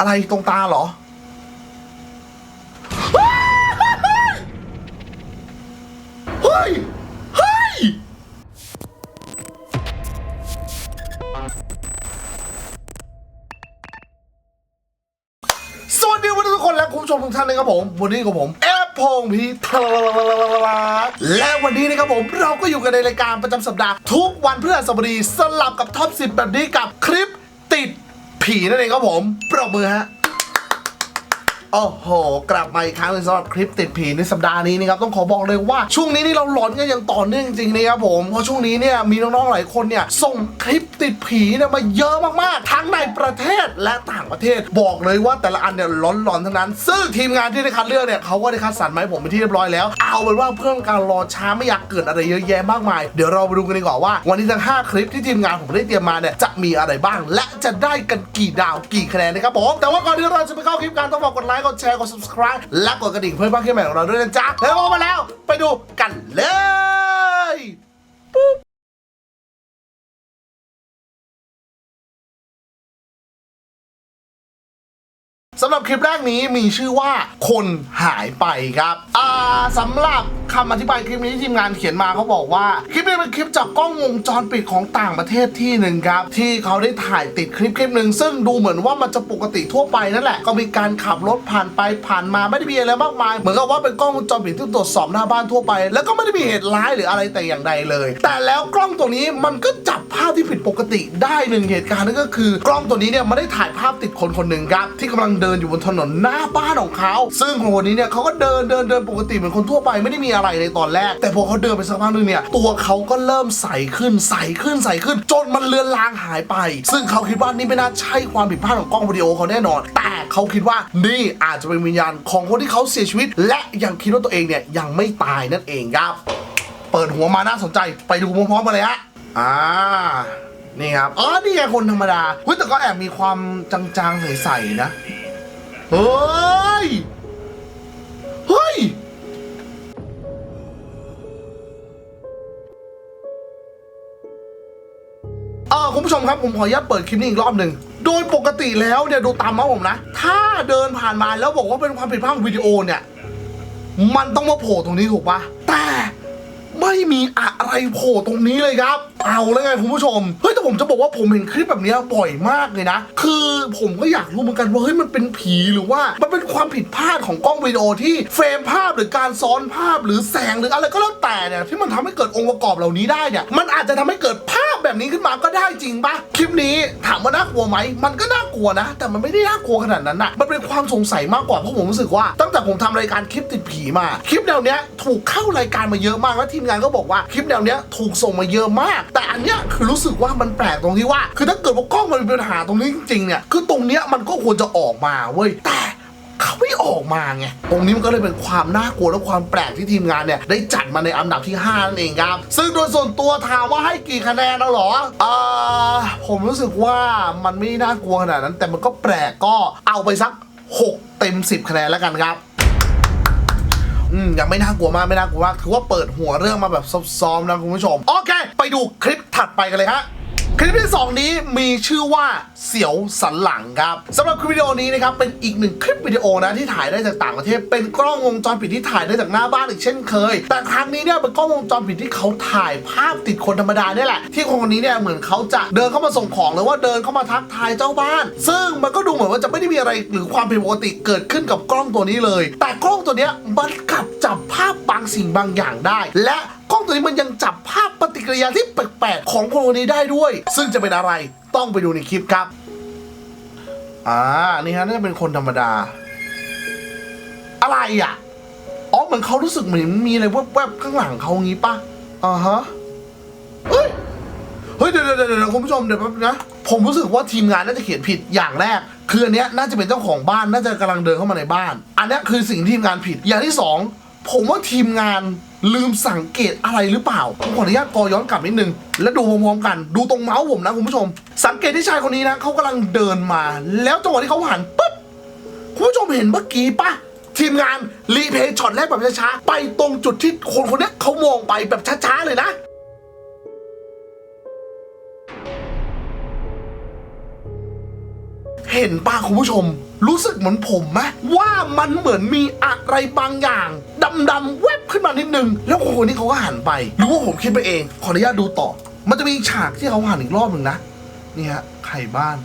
อะไรตรงตาเหรอ เฮ้ย เฮ้ย สวัสดีวันนี้ทุกคนและคุณผู้ชมทุกท่านนะครับผม วันนี้กับผมแอปพงพีทลและวันนี้นะครับผมเราก็อยู่กันในรายการประจำสัปดาห์ ทุกวันพฤหัสบดีสลับกับท็อป 10 แบบนี้กับคลิป ผีนั่นเองครับผมปรบมือฮะ โอ้โห กลับมาอีกครั้งหนึงสำหรับคลิปติดผีในสัปดาห์นี้นะครับต้องขอบอกเลยว่าช่วงนี้นี่เราหลอนกันอย่างต่อเนื่องจริงๆนะครับผมเพราะช่วงนี้เนี่ยมีน้องๆหลายคนเนี่ยส่งคลิปติดผีเนี่ยมาเยอะมากๆ ทั้งในประเทศและต่างประเทศบอกเลยว่าแต่ละอันเนี่ยหลอนๆทั้งนั้น ซึ่งทีมงานที่ได้คัดเลือกเนี่ยเขาก็ได้คัดสรรมาให้ผมเป็นที่เรียบร้อยแล้ว เอาเป็นว่าเพื่อการรอช้าไม่อยากเกิดอะไรเยอะแยะมากมายเดี๋ยวเราไปดูกันดีกว่าว่า วันนี้ทั้ง5คลิปที่ทีมงานผมได้เตรียมมาเนี่ยจะมีอะไรบ้าง และจะได้กันกี่ดาวกี่คะแนนนะครับผมแต่ว่าก่อนที่เราจะไปเข้าคลิปการต้องบอกกดไลค์กดแชร์กด subscribe และกดกระดิ่งเพื่อเพิ่มขึ้นใหม่ของเราด้วยนะจ๊ะแล้วก็มาแล้วไปดูกันเลย สำหรับคลิปแรกนี้มีชื่อว่าคนหายไปครับอ่าสำหรับคำอธิบายคลิปนี้ที่ทีมงานเขียนมาเขาบอกว่า คลิปนี้เป็นคลิปจากกล้องวงจรปิดของต่างประเทศที่หนึ่งครับ ที่เขาได้ถ่ายติดคลิปคลิปหนึ่งซึ่งดูเหมือนว่ามันจะปกติทั่วไปนั่นแหละ ก็มีการขับรถผ่านไปผ่านมาไม่ได้มีอะไรมากมาย เหมือนกับว่าเป็นกล้องวงจรปิดที่ตรวจสอบหน้าบ้านทั่วไป แล้วก็ไม่ได้มีเหตุร้ายหรืออะไรแต่อย่างใดเลย แต่แล้วกล้องตัวนี้มันก็จับภาพที่ผิดปกติได้หนึ่งเหตุการณ์นั่นก็คือ กล้องตัวนี้เนี่ยมันได้ถ่ายภาพติดคนคนหนึ่งครับที่กำลังเดินอยู่บนถนนหน้าบ้านของเขา ซึ่งคนคนนี้เนี่ยเขาก็เดินเดินเดินปกติเหมือนคนทั่วไปไม่ได้มีอะไรในตอนแรก แต่พอเขาเดินไปสักพักหนึงเนี่ยตัวเขาก็เริ่มใสขึ้นใสขึ้นใสขึ้น จนมันเลือนลางหายไป ซึ่งเขาคิดว่านี่ไม่น่าใช่ความผิดพลาดของกล้องวิดีโอเขาแน่นอน แต่เขาคิดว่านี่อาจจะเป็นวิญญาณของคนที่เขาเสียชีวิต และยังคิดว่าตัวเองเนี่ยยังไม่ตายนั่นเองครับ เปิดหัวมาน่าสนใจไปดูพร้อมๆกันเลยฮะอ่านี่ครับ อ๋อ นี่ไงคนธรรมดาเฮ้ยแต่ก็แอบมีความจางๆใสๆนะ เฮ้ย เฮ้ย เออคุณผู้ชมครับผมขออนุญาตเปิดคลิปนี้อีกรอบหนึ่ง โดยปกติแล้วเนี่ยดูตามมาผมนะ ถ้าเดินผ่านมาแล้วบอกว่าเป็นความผิดพลาดของวิดีโอเนี่ย มันต้องมาโผล่ตรงนี้ถูกปะแต่ ไม่มีอะไรโผล่ตรงนี้เลยครับ เอาแล้วไงคุณผู้ชม เฮ้ยแต่ผมจะบอกว่าผมเห็นคลิปแบบนี้บ่อยมากเลยนะ คือผมก็อยากรู้เหมือนกันว่าเฮ้ยมันเป็นผีหรือว่ามันเป็นความผิดพลาดของกล้องวิดีโอที่เฟรมภาพหรือการซ้อนภาพหรือแสงหรืออะไรก็แล้วแต่เนี่ยที่มันทำให้เกิดองค์ประกอบเหล่านี้ได้เนี่ยมันอาจจะทำให้เกิดภาพ แบบนี้ขึ้นมาก็ได้จริงปะคลิปนี้ถามว่าน่ากลัวไหมมันก็น่ากลัวนะ แต่มันไม่ได้น่ากลัวขนาดนั้นนะมันเป็นความสงสัยมากกว่าเพราะผมรู้สึกว่าตั้งแต่ผมทำรายการคลิปติดผีมา คลิปแนวเนี้ยถูกเข้ารายการมาเยอะมากแล้วทีมงานก็บอกว่าคลิปแนวเนี้ยถูกส่งมาเยอะมาก แต่อันเนี้ยคือรู้สึกว่ามันแปลกตรงที่ว่า คือถ้าเกิดว่ากล้องมันมีปัญหาตรงนี้จริงๆเนี่ยคือตรงเนี้ยมันก็ควรจะออกมาเว้ยแต่ เขาไม่ออกมาไงตรงนี้มันก็เลยเป็นความน่ากลัวและความแปลกที่ทีมงานเนี่ยได้จัดมาในอันดับที่5นั่นเองครับ ซึ่งโดยส่วนตัวถามว่าให้กี่คะแนนแล้วหรอเออผมรู้สึกว่ามันไม่น่ากลัวขนาดนั้น แต่มันก็แปลกก็เอาไปสัก 6 เต็ม 10 คะแนนแล้วกันครับอืมยังไม่น่ากลัวมากไม่น่ากลัวมากถือว่าเปิดหัวเรื่องมาแบบซ้อมๆนะคุณผู้ชม โอเค ไปดูคลิปถัดไปกันเลยฮะ คลิปที่ 2 นี้มีชื่อว่าเสียวสันหลังครับสำหรับคลิปวิดีโอนี้นะครับเป็นอีกหนึ่งคลิปวิดีโอนะที่ถ่ายได้จากต่างประเทศ เป็นกล้องวงจรปิดที่ถ่ายได้จากหน้าบ้านอีกเช่นเคย แต่ครั้งนี้เนี่ยเป็นกล้องวงจรปิดที่เขาถ่ายภาพติดคนธรรมดาเนี่ยแหละ ที่คนคนนี้เนี่ยเหมือนเขาจะเดินเข้ามาส่งของหรือว่าเดินเข้ามาทักทายเจ้าบ้าน ซึ่งมันก็ดูเหมือนว่าจะไม่ได้มีอะไรหรือความผิดปกติเกิดขึ้นกับกล้องตัวนี้เลย แต่กล้องตัวเนี้ยมันกลับจับภาพบางสิ่งบางอย่างได้ และ กล้องตัวนี้มันยังจับภาพปฏิกิริยาที่แปลกๆของคนคนนี้ได้ด้วย ซึ่งจะเป็นอะไรต้องไปดูในคลิปครับ อ่า นี่ฮะน่าจะเป็นคนธรรมดา อะไรอะ อ๋อ เหมือนเขารู้สึกเหมือนมีอะไรแวบๆข้างหลังเขางี้ปะอ่าฮะ เฮ้ย เฮ้ย เดี๋ยวเดี๋ยวเดี๋ยวคุณผู้ชมเดี๋ยวแป๊บนะ ผมรู้สึกว่าทีมงานน่าจะเขียนผิดอย่างแรกคืออันเนี้ยน่าจะเป็นเจ้าของบ้านน่าจะกำลังเดินเข้ามาในบ้าน อันเนี้ยคือสิ่งที่ทีมงานผิดอย่างที่สอง ผมว่าทีมงานลืมสังเกตอะไรหรือเปล่า ผมขออนุญาตกอย้อนกลับนิดนึง แล้วดูพร้อมๆกัน ดูตรงเมาส์ผมนะคุณผู้ชม สังเกตที่ชายคนนี้นะเขากำลังเดินมา แล้วจังหวะที่เขาหันปุ๊บ คุณผู้ชมเห็นเมื่อกี้ปะทีมงานรีเพย์ช็อตแรกแบบช้าๆ ไปตรงจุดที่คนคนนี้เขามองไปแบบช้าๆเลยนะเห็นป้าคุณผู้ชม รู้สึกเหมือนผมไหมว่ามันเหมือนมีอะไรบางอย่าง ดำๆแวบขึ้นมานิดนึง แล้วคนนี้เขาก็หันไปหรือว่าผมคิดไปเอง ขออนุญาตดูต่อ มันจะมีฉากที่เขาหันอีกรอบหนึ่งนะ นี่ฮะไข่บ้าน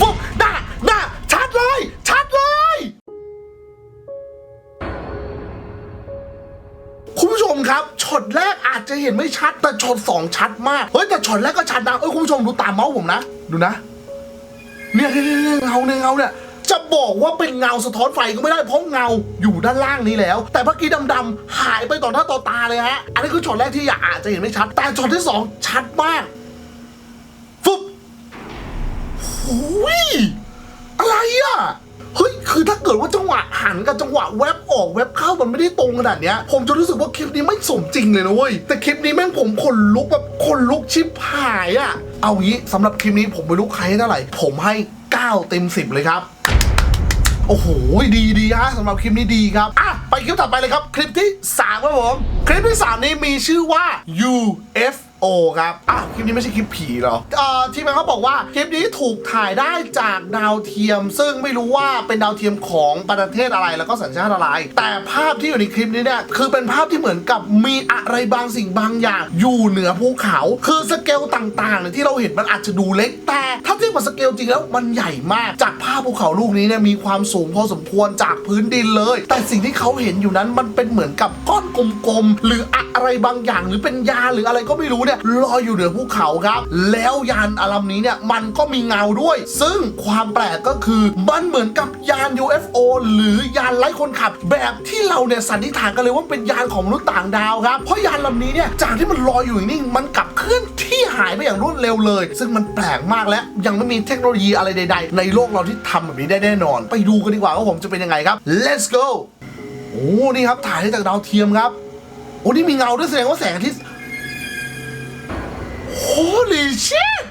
ปุ๊บด่าด่าชัดเลย ชัดเลย คุณผู้ชมครับช็อตแรกอาจจะเห็นไม่ชัด แต่ช็อตสองชัดมาก เฮ้ย แต่ช็อตแรกก็ชัดนะเอ้ยคุณผู้ชมดูตามเมาส์ผมนะ ดูนะ เนี่ยเนี่ยเนี่ยเนี่ยเงาเนี่ยเงาเนี่ย จะบอกว่าเป็นเงาสะท้อนไฟก็ไม่ได้เพราะเงาอยู่ด้านล่างนี้แล้ว แต่เมื่อกี้ดำๆหายไปต่อหน้าต่อตาเลยฮะ อันนี้คือช็อตแรกที่อาจจะเห็นไม่ชัด แต่ช็อตที่สองชัดมากฟึบหุยอะไรอะเฮ้ย คือถ้าเกิดว่าจังหวะหันกับจังหวะแวบออกแวบเข้ามันไม่ได้ตรงขนาดเนี้ย ผมจะรู้สึกว่าคลิปนี้ไม่สมจริงเลยนะเว้ย แต่คลิปนี้แม่งผมขนลุกแบบขนลุกชิบหายอะเอางี้สำหรับคลิปนี้ผมไม่รู้ใครให้เท่าไหร่ ผมให้ 9 เต็ม 10 เลยครับ โอ้โห ดีดีฮะสำหรับคลิปนี้ดีครับ อะ ไปคลิปถัดไปเลยครับ คลิปที่3ครับผม คลิปที่ 3 นี้มีชื่อว่า UFO โอครับอะคลิปนี้ไม่ใช่คลิปผีหรอเอ่อที่มันเขาบอกว่าคลิปนี้ถูกถ่ายได้จากดาวเทียม ซึ่งไม่รู้ว่าเป็นดาวเทียมของประเทศอะไรแล้วก็สัญชาติอะไร แต่ภาพที่อยู่ในคลิปนี้เนี่ยคือเป็นภาพที่เหมือนกับมีอะไรบางสิ่งบางอย่าง อยู่เหนือภูเขา คือสเกลต่างๆเนี่ยที่เราเห็นมันอาจจะดูเล็กแต่ถ้าเทียบกับสเกลจริงแล้วมันใหญ่มาก จากภาพภูเขาลูกนี้เนี่ยมีความสูงพอสมควรจากพื้นดินเลย แต่สิ่งที่เขาเห็นอยู่นั้นมันเป็นเหมือนกับก้อนกลมๆหรืออะไรบางอย่าง หรือเป็นยาหรืออะไรก็ไม่รู้เนี่ยลอยอยู่เหนือภูเขาครับ แล้วยานอาลำนี้เนี่ยมันก็มีเงาด้วย ซึ่งความแปลกก็คือมันเหมือนกับยาน UFO หรือยานไร้คนขับ แบบที่เราเนี่ยสันนิษฐานกันเลยว่าเป็นยานของมนุษย์ต่างดาวครับ เพราะยานลำนี้เนี่ยจากที่มันลอยอยู่นิ่งมันกลับเคลื่อนที่หายไปอย่างรวดเร็วเลย ซึ่งมันแปลกมากและยังไม่มีเทคโนโลยีอะไรใด ๆ ในโลกเราที่ทำแบบนี้ได้แน่นอน ไปดูกันดีกว่าว่าผมจะเป็นยังไงครับ let's go โอ้นี่ครับถ่ายได้จากดาวเทียมครับโอ้นี่มีเงาด้วยแสดงว่าแสงอาทิตย์ Holy shit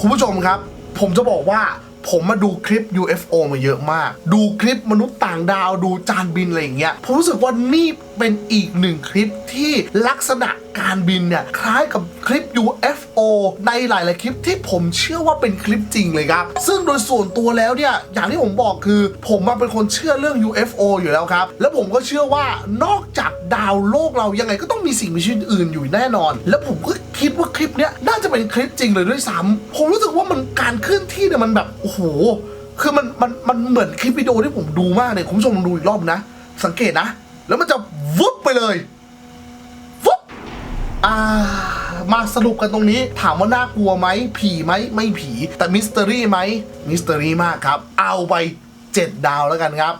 คุณผู้ชมครับ ผมจะบอกว่าผมมาดูคลิป UFO มาเยอะมาก ดูคลิปมนุษย์ต่างดาว ดูจานบินอะไรอย่างเงี้ย ผมรู้สึกว่านี่ เป็นอีกหนึ่งคลิปที่ลักษณะการบินเนี่ยคล้ายกับคลิป UFO ในหลายๆคลิปที่ผมเชื่อว่าเป็นคลิปจริงเลยครับ ซึ่งโดยส่วนตัวแล้วเนี่ยอย่างที่ผมบอกคือ ผมมาเป็นคนเชื่อเรื่อง UFO อยู่แล้วครับ แล้วผมก็เชื่อว่านอกจากดาวโลกเรายังไงก็ต้องมีสิ่งมีชีวิตอื่นอยู่แน่นอน แล้วผมก็คิดว่าคลิปเนี้ยน่าจะเป็นคลิปจริงเลยด้วยซ้ำผมรู้สึกว่ามันการเคลื่อนที่เนี่ยมันแบบโอ้โหคือมันมันมันเหมือนคลิปวิดีโอที่ผมดูมากเลยคุณผู้ชมลองดูอีกรอบนะ สังเกตนะ แล้วมันจะ วุบไปเลยวุบอ่า มาสรุปกันตรงนี้ ถามว่าน่ากลัวไหม ผีไหม ไม่ผี แต่มิสเตอรี่ไหม มิสเตอรี่มากครับ เอาไป 7 ดาวแล้วกันครับ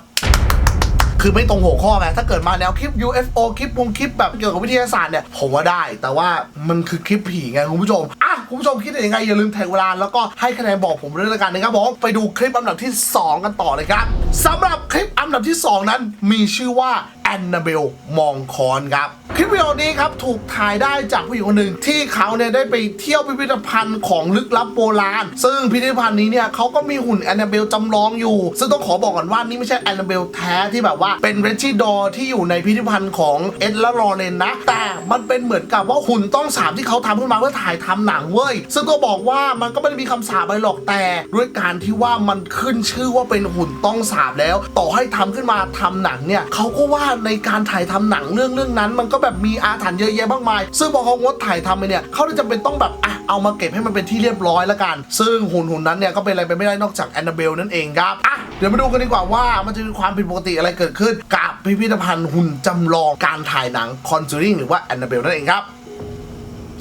คือไม่ตรงหัวข้อไง ถ้าเกิดมาแนวคลิป UFO คลิปพงคลิปแบบเกี่ยวกับวิทยาศาสตร์เนี่ย ผมว่าได้ แต่ว่ามันคือคลิปผีไงคุณผู้ชม อะ คุณผู้ชมคิดยังไง อย่าลืมแท็กเวลา แล้วก็ให้คะแนนบอกผมด้วยละกันนะครับผม ไปดูคลิปอันดับที่ 2 กันต่อเลยครับสำหรับคลิปอันดับที่ 2 นั้นมีชื่อว่า แอนนาเบลมองคอนครับคลิปวิดีโอนี้ครับถูกถ่ายได้จากผู้หญิงคนหนึ่งที่เขาเนี่ยได้ไปเที่ยวพิพิธภัณฑ์ของลึกลับโบราณ ซึ่งพิพิธภัณฑ์นี้เนี่ยเขาก็มีหุ่นแอนนาเบลจำลองอยู่ ซึ่งต้องขอบอกก่อนว่านี่ไม่ใช่แอนนาเบลแท้ที่แบบว่าเป็นเรจิดอร์ที่อยู่ในพิพิธภัณฑ์ของเอ็ดและลอเรนนะ แต่มันเป็นเหมือนกับว่าหุ่นต้องสามที่เขาทำขึ้นมาเพื่อถ่ายทำหนังเว้ยซึ่งก็บอกว่ามันก็ไม่ได้มีคำสาปอะไรหรอกแต่ด้วยการที่ว่ามันขึ้นชื่อว่าเป็นหุ่นต้องสาบแล้ว ต่อให้ทำขึ้นมาทำหนังเนี่ยเขาก็ว่าในการถ่ายทำหนังเรื่องเรื่องนั้น มันก็แบบมีอาถรรพ์เยอะแยะมากมาย ซึ่งพอเขางดถ่ายทำไปเนี่ยเขาเลยจำเป็นต้องแบบอะเอามาเก็บให้มันเป็นที่เรียบร้อยแล้วกัน ซึ่งหุ่นหุ่นนั้นเนี่ยก็เป็นอะไรไปไม่ได้นอกจากแอนนาเบลนั่นเองครับอะเดี๋ยวมาดูกันดีกว่าว่ามันจะมีความผิดปกติอะไรเกิดขึ้น กับพิพิธภัณฑ์หุ่นจำลองการถ่ายหนังคอนจูริงหรือว่าแอนนาเบลนั่นเองครับ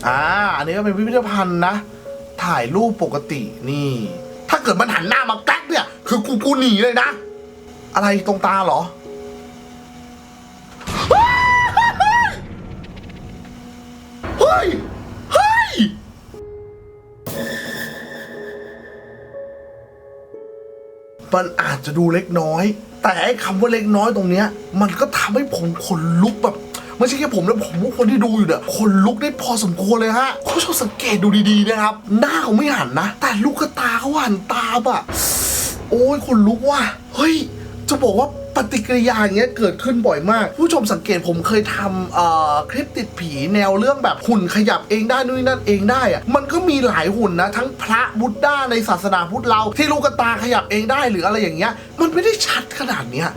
อ่าอันนี้ก็เป็นพิพิธภัณฑ์นะ ถ่ายรูปปกตินี่ ถ้าเกิดมันหันหน้ามาแกลกเนี่ย คือกูกูหนีเลยนะ อะไรตรงตาเหรอ ฮ้ย เฮ้ย มันอาจจะดูเล็กน้อย แต่ไอ้คำว่าเล็กน้อยตรงเนี้ย มันก็ทำให้ผมขนลุกแบบไม่ใช่แค่ผมนะผมว่าคนที่ดูอยู่เนี่ยขนลุกได้พอสมควรเลยฮะคุณผู้ชมสังเกตดูดีๆนะครับ หน้าเขาไม่หันนะ แต่ลูกตาเขาหันตามอะโอ้ยขนลุกว่ะ เฮ้ย จะบอกว่า ปฏิกิริยาอย่างเงี้ยเกิดขึ้นบ่อยมาก ผู้ชมสังเกตผมเคยทำคลิปติดผีแนวเรื่องแบบหุ่นขยับเองได้นู่นนนั่นเองได้อะมันก็มีหลายหุ่นนะทั้งพระบุตด้าในศาสนาพุทธเรา ที่ลูกตาขยับเองได้หรืออะไรอย่างเงี้ยมันไม่ได้ชัดขนาดเนี้ย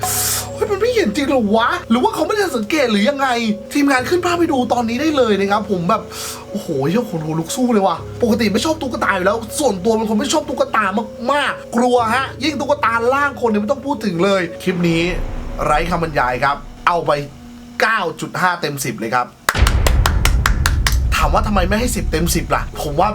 เฮ้ยมันไม่เห็นจริงหรอวะ หรือว่าเขาไม่ได้สังเกตหรือยังไง ทีมงานขึ้นภาพไปดูตอนนี้ได้เลยนะครับผมแบบโอ้โหเหี้ยขนหัวลุกสู้เลยว่ะปกติไม่ชอบตุ๊กตาอยู่แล้ว ส่วนตัวเป็นคนไม่ชอบตุ๊กตามากๆ กลัวฮะ ยิ่งตุ๊กตาล่างคนเนี่ยไม่ต้องพูดถึงเลย คลิปนี้ไร้คำบรรยายครับ เอาไป 9.5 เต็ม 10 เลยครับ ถามว่าทำไมไม่ให้ 10 เต็ม 10 ล่ะ ผมว่า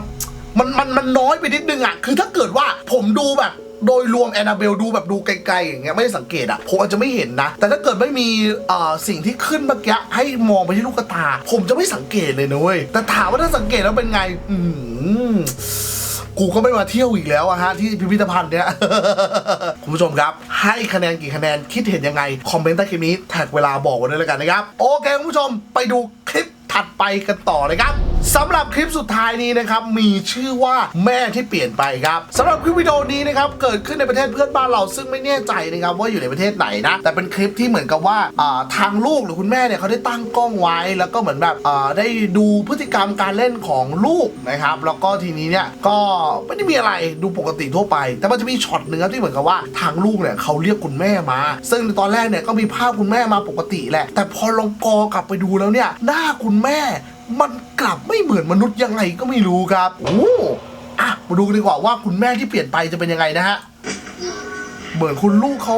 มันมันมันน้อยไปนิดนึงอะคือถ้าเกิดว่าผมดูแบบ โดยรวมแอนนาเบลดูแบบดูไกลๆอย่างเงี้ยไม่ได้สังเกตอะผมอาจจะไม่เห็นนะ แต่ถ้าเกิดไม่มีสิ่งที่ขึ้นเมื่อกี้ให้มองไปที่ลูกตา ผมจะไม่สังเกตเลยนะเว้ยแต่ถามว่าถ้าสังเกตแล้วเป็นไง อืมกูก็ไม่มาเที่ยวอีกแล้วอะฮะ ที่พิพิธภัณฑ์เนี้ย คุณผู้ชมครับ ให้คะแนนกี่คะแนนคิดเห็นยังไง คอมเมนต์ใต้คลิปนี้แท็กเวลาบอกไว้ด้วยแล้วกันนะครับ โอเค คุณผู้ชมไปดูคลิปถัดไปกันต่อเลยครับ สำหรับคลิปสุดท้ายนี้นะครับมีชื่อว่าแม่ที่เปลี่ยนไปครับสำหรับคลิปวิดีโอนี้นะครับเกิดขึ้นในประเทศเพื่อนบ้านเราซึ่งไม่แน่ใจนะครับว่าอยู่ในประเทศไหนนะแต่เป็นคลิปที่เหมือนกับว่าทางลูกหรือคุณแม่เนี่ยเขาได้ตั้งกล้องไว้ แล้วก็เหมือนแบบได้ดูพฤติกรรมการเล่นของลูกนะครับแล้วก็ทีนี้เนี่ยก็ไม่ได้มีอะไรดูปกติทั่วไป แต่มันจะมีช็อตหนึ่งครับที่เหมือนกับว่าทางลูกเนี่ยเขาเรียกคุณแม่มา ซึ่งตอนแรกเนี่ยก็มีภาพคุณแม่มาปกติแหละแต่พอลองกอกลับไปดูแล้วเนี่ยหน้าคุณแม่ มันกลับไม่เหมือนมนุษย์ยังไงก็ไม่รู้ครับ โอ้อะมาดูกันดีกว่าว่าคุณแม่ที่เปลี่ยนไปจะเป็นยังไงนะฮะ เหมือนคุณลูกเขา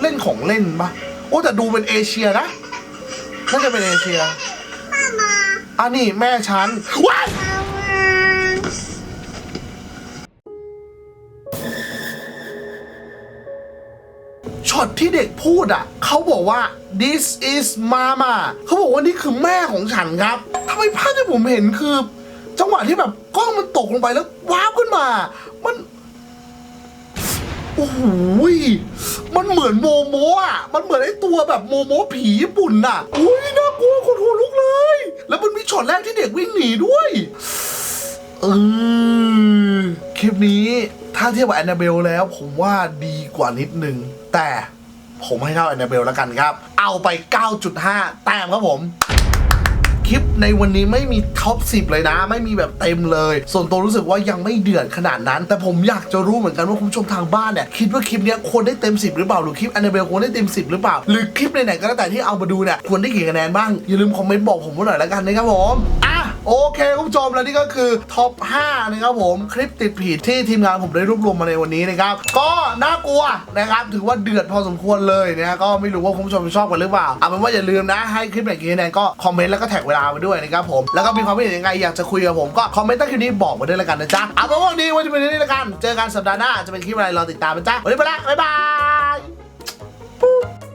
เล่นของเล่นปะโอ้แต่ดูเป็นเอเชียนะน่าจะเป็นเอเชียอะนี่แม่ฉันว้าย ช็อตที่เด็กพูดอะเขาบอกว่า this is mama เขาบอกว่านี่คือแม่ของฉันครับทำไมภาพที่ผมเห็นคือ จังหวะที่แบบกล้องมันตกลงไปแล้วว้าวขึ้นมา มันโอ้โหมันเหมือนโมโมอะ มันเหมือนไอ้ตัวแบบโมโมผีญี่ปุ่นน่ะอุ้ยน่ากลัวคนหัวลุกเลย แล้วมันมีช็อตแรกที่เด็กวิ่งหนีด้วย เออ ลิปนี้ถ้าเทียบกับแอนนาเบลแล้ว ผมว่าดีกว่านิดนึง แต่ผมให้เท่าแอนนาเบลแล้วกันครับ เอาไป 9.5 แต้มครับผม คลิปในวันนี้ไม่มีท็อป 10 เลยนะ ไม่มีแบบเต็มเลย ส่วนตัวรู้สึกว่ายังไม่เดือดขนาดนั้น แต่ผมอยากจะรู้เหมือนกันว่าคุณผู้ชมทางบ้านเนี่ยคิดว่าคลิปเนี้ยควรได้เต็ม 10 หรือเปล่า หรือคลิปแอนนาเบลควรได้เต็ม 10 หรือเปล่า หรือคลิปไหนๆก็แล้วแต่ที่เอามาดูเนี่ยควรได้กี่คะแนนบ้าง อย่าลืมคอมเมนต์บอกผมมาหน่อยแล้วกันนะครับผมอ่ โอเคคุณผู้ชมและนี่ก็คือท็อป 5 นะครับผมคลิปติดผีที่ทีมงานผมได้รวบรวมมาในวันนี้นะครับ ก็น่ากลัวนะครับถือว่าเดือดพอสมควรเลยนะก็ไม่รู้ว่าคุณผู้ชมชอบกันหรือเปล่าเอาเป็นว่าอย่าลืมนะให้คลิปไหนกี่คะแนนก็คอมเมนต์แล้วก็แท็กเวลามาด้วยนะครับผมแล้วก็มีความคิดเห็นยังไงอยากจะคุยกับผมก็คอมเมนต์ใต้คลิปนี้บอกมาด้วยแล้วกันนะจ๊ะเอาเป็นว่าวันนี้ไว้จะเป็นที่นี่แล้วกัน เจอกันสัปดาห์หน้าจะเป็นคลิปอะไรรอติดตามนะจ๊ะวันนี้ไปละบ๊ายบาย